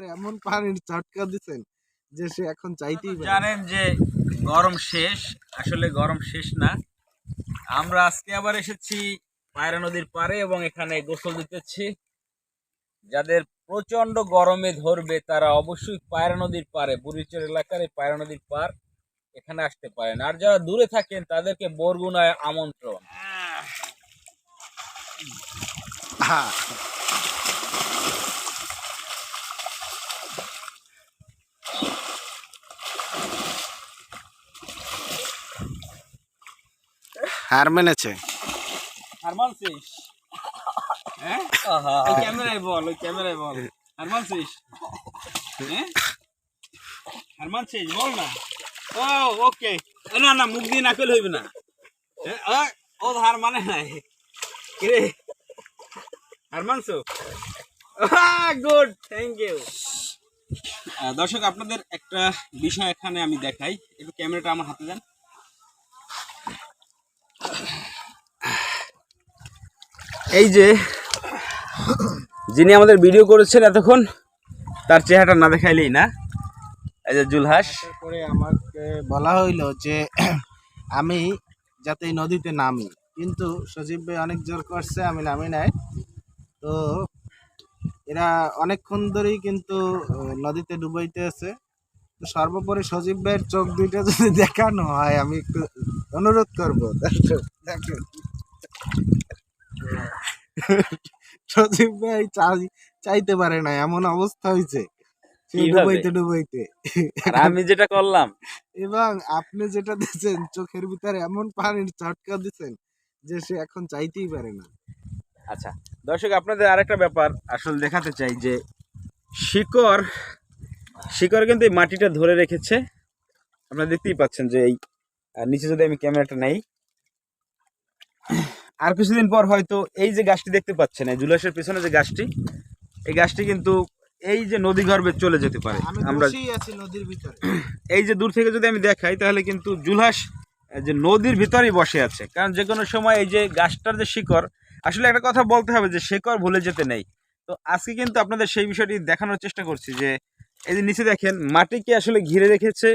ভিতরে এমন পানির ঝটকা দিচ্ছেন যে সে এখন চাইতেই জানেন যে গরম শেষ আসলে গরম শেষ না। আমরা আজকে আবার এসেছি পায়রা নদীর পাড়ে এবং এখানে গোসল দিতেছি। যাদের প্রচণ্ড গরমে ধরবে তারা অবশ্যই পায়রা নদীর পারে বুড়িচর এলাকার এই পায়রা নদীর পার এখানে আসতে পারেন। আর যারা দূরে থাকেন তাদেরকে বরগুনায় আমন্ত্রণ। হ্যাঁ। হার মেনেছে। মানছিস? হ্যাঁ? ওই ক্যামেরায় বল ওই ক্যামেরায় বল। মানছিস? হ্যাঁ? মানছিস? বল না। ও ওকে। না না মুখ দিয়ে নাকল হইবে না। ও হার মানে নাই। কিরে? হার মানছো? গুড থ্যাংক ইউ দর্শক আপনাদের একটা বিষয় এখানে আমি দেখাই। একটু ক্যামেরাটা আমার হাতে দেন। এই যে যিনি আমাদের ভিডিও করেছেন এতক্ষণ তার চেহারাটা না দেখাইলেই না। এই যে জুলহাস। করে আমাকে বলা হইল যে আমি যাতে নদীতে নামি। কিন্তু সজীব ভাই অনেক জোর করছে আমি নামি নাই। তো এরা অনেকক্ষণ ধরেই কিন্তু নদীতে ডুবাইতে আছে। তো সর্বোপরি সজীব ভাইয়ের চোখ দুইটা যদি দেখানো হয় আমি একটু অনুরোধ করব। দেখো, দেখো। সজীব ভাই চাই চাইতে পারে না এমন অবস্থা হয়েছে ডুবাইতে ডুবাইতে। আমি যেটা করলাম? এবং আপনি যেটা দিচ্ছেন চোখের ভিতরে এমন পানির চটকা দিচ্ছেন যে সে এখন চাইতেই পারে না। আচ্ছা দর্শক আপনাদের আরেকটা ব্যাপার আসলে দেখাতে চাই যে শিকড় শিকড় কিন্তু এই মাটিটা ধরে রেখেছে। আপনারা দেখতেই পাচ্ছেন যে এই নিচে যদি আমি ক্যামেরাটা নেই আর কিছুদিন পর হয়তো এই যে গাছটি দেখতে পাচ্ছেন এই জুলাসের পেছনে যে গাছটি এই গাছটি কিন্তু এই যে নদী গর্ভে চলে যেতে পারে। আমরা নদীর ভিতরে। এই যে দূর থেকে যদি আমি দেখাই তাহলে কিন্তু জুলহাস যে নদীর ভিতরেই বসে আছে। কারণ যে কোনো সময় এই যে গাছটার যে শিকড় আসলে একটা কথা বলতে হবে যে শিকড় ভুলে যেতে নেই। তো আজকে কিন্তু আপনাদের সেই বিষয়টি দেখানোর চেষ্টা করছি যে এই যে নিচে দেখেন মাটিকে আসলে ঘিরে রেখেছে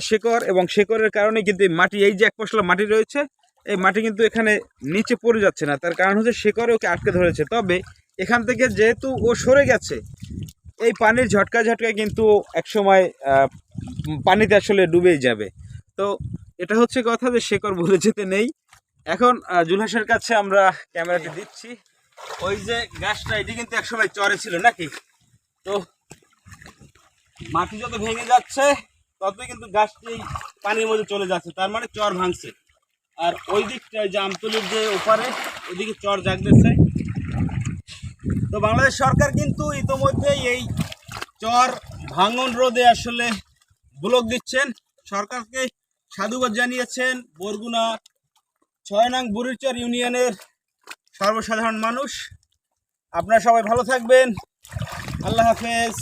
শিকড় এবং শিকড়ের কারণে কিন্তু মাটি এই যে এক পশলা মাটি রয়েছে এই মাটি কিন্তু এখানে নিচে পড়ে যাচ্ছে না। তার কারণ হচ্ছে শিকড়ে ওকে আটকে ধরেছে। তবে এখান থেকে যেহেতু ও সরে গেছে, এই পানির ঝটকা ঝটকায় কিন্তু একসময় পানিতে আসলে ডুবেই যাবে। তো এটা হচ্ছে কথা যে শেকড় ভুলে যেতে নেই। এখন জুলহাসের কাছে আমরা ক্যামেরাটি দিচ্ছি। ওই যে গাছটা, এটি কিন্তু একসময় চরে ছিল নাকি? তো মাটি যত ভেঙে যাচ্ছে, ততই কিন্তু গাছটি পানির মধ্যে চলে যাচ্ছে। তার মানে চর ভাঙছে। আর ওই দিকটায় যে আমতলির যে ওপারে ওইদিকে চর জাগতেছে তো বাংলাদেশ সরকার কিন্তু ইতোমধ্যেই এই চর ভাঙন রোধে আসলে ব্লক দিচ্ছেন। সরকারকে সাধুবাদ জানিয়েছেন বরগুনা ছয় নং বুড়িচর ইউনিয়নের সর্বসাধারণ মানুষ। আপনারা সবাই ভালো থাকবেন। আল্লাহ হাফেজ।